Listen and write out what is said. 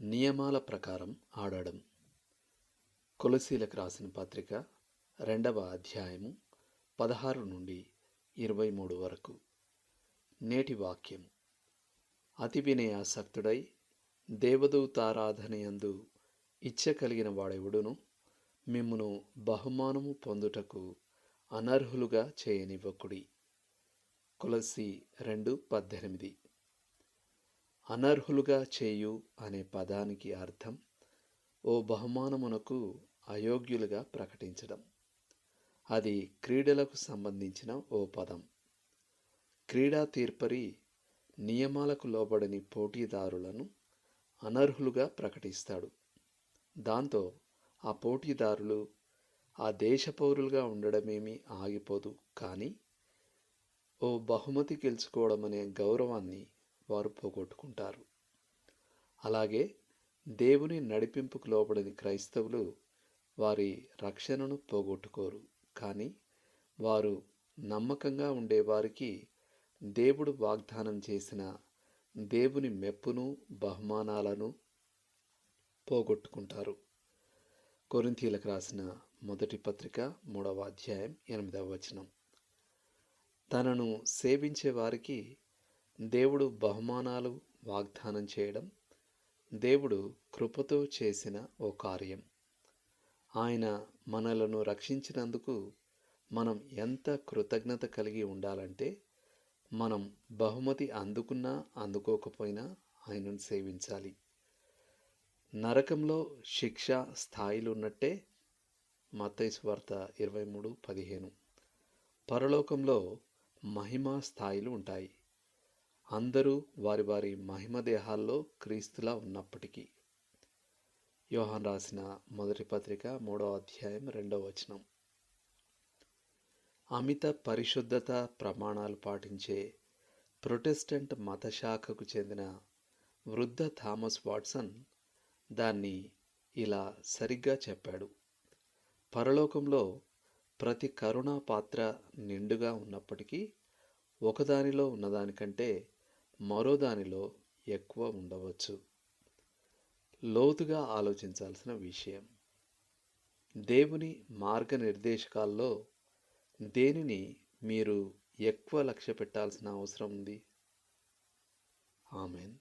నియమాల ప్రకారం ఆడడం. కొలసీలకు రాసిన పత్రిక రెండవ అధ్యాయము పదహారు నుండి ఇరవై మూడు వరకు. నేటి వాక్యం. అతి వినయాసక్తుడై దేవదూతారాధనయందు ఇచ్చ కలిగిన వాడెవడును? మిమ్మును బహుమానము పొందుటకు అనర్హులుగా చేయనివ్వకుడి. కొలసి రెండు పద్దెనిమిది. అనర్హులుగా చేయు అనే పదానికి అర్థం ఓ బహుమానమునకు అయోగ్యులుగా ప్రకటించడం. అది క్రీడలకు సంబంధించిన ఓ పదం. క్రీడా తీర్పరి నియమాలకు లోబడని పోటీదారులను అనర్హులుగా ప్రకటిస్తాడు. దాంతో ఆ పోటీదారులు ఆ దేశ పౌరులుగా ఉండడమేమీ ఆగిపోదు. కానీ ఓ బహుమతి గెలుచుకోవడం అనే గౌరవాన్ని వారు పోగొట్టుకుంటారు. అలాగే దేవుని నడిపింపుకు లోబడని క్రైస్తవులు వారి రక్షణను పోగొట్టుకోరు. కానీ వారు నమ్మకంగా ఉండేవారికి దేవుడు వాగ్దానం చేసిన దేవుని మెప్పును బహుమానాలను పోగొట్టుకుంటారు. కొరింథీలకు రాసిన మొదటి పత్రిక మూడవ అధ్యాయం ఎనిమిదవ వచనం. తనను సేవించే వారికి దేవుడు బహుమానాలు వాగ్దానం చేయడం దేవుడు కృపతో చేసిన ఓ కార్యం. ఆయన మనలను రక్షించినందుకు మనం ఎంత కృతజ్ఞత కలిగి ఉండాలంటే మనం బహుమతి అందుకున్నా అందుకోకపోయినా ఆయనను సేవించాలి. నరకంలో శిక్ష స్థాయిలు ఉన్నట్టే మత్తైసు వార్త ఇరవై మూడు పదిహేను. పరలోకంలో మహిమా స్థాయిలు ఉంటాయి. అందరూ వారి వారి మహిమ దేహాల్లో క్రీస్తులా ఉన్నప్పటికీ. యోహాన్ రాసిన మొదటి పత్రిక మూడవ అధ్యాయం రెండవ వచనం. అమిత పరిశుద్ధత ప్రమాణాలు పాటించే ప్రొటెస్టెంట్ మతశాఖకు చెందిన వృద్ధ థామస్ వాట్సన్ దాన్ని ఇలా సరిగ్గా చెప్పాడు. పరలోకంలో ప్రతి కరుణా పాత్ర నిండుగా ఉన్నప్పటికీ ఒకదానిలో ఉన్నదానికంటే మరో దానిలో ఎక్కువ ఉండవచ్చు. లోతుగా ఆలోచించాల్సిన విషయం. దేవుని మార్గనిర్దేశకాల్లో దేనిని మీరు ఎక్కువ లక్ష్య పెట్టాల్సిన అవసరం ఉంది? ఆమెన్.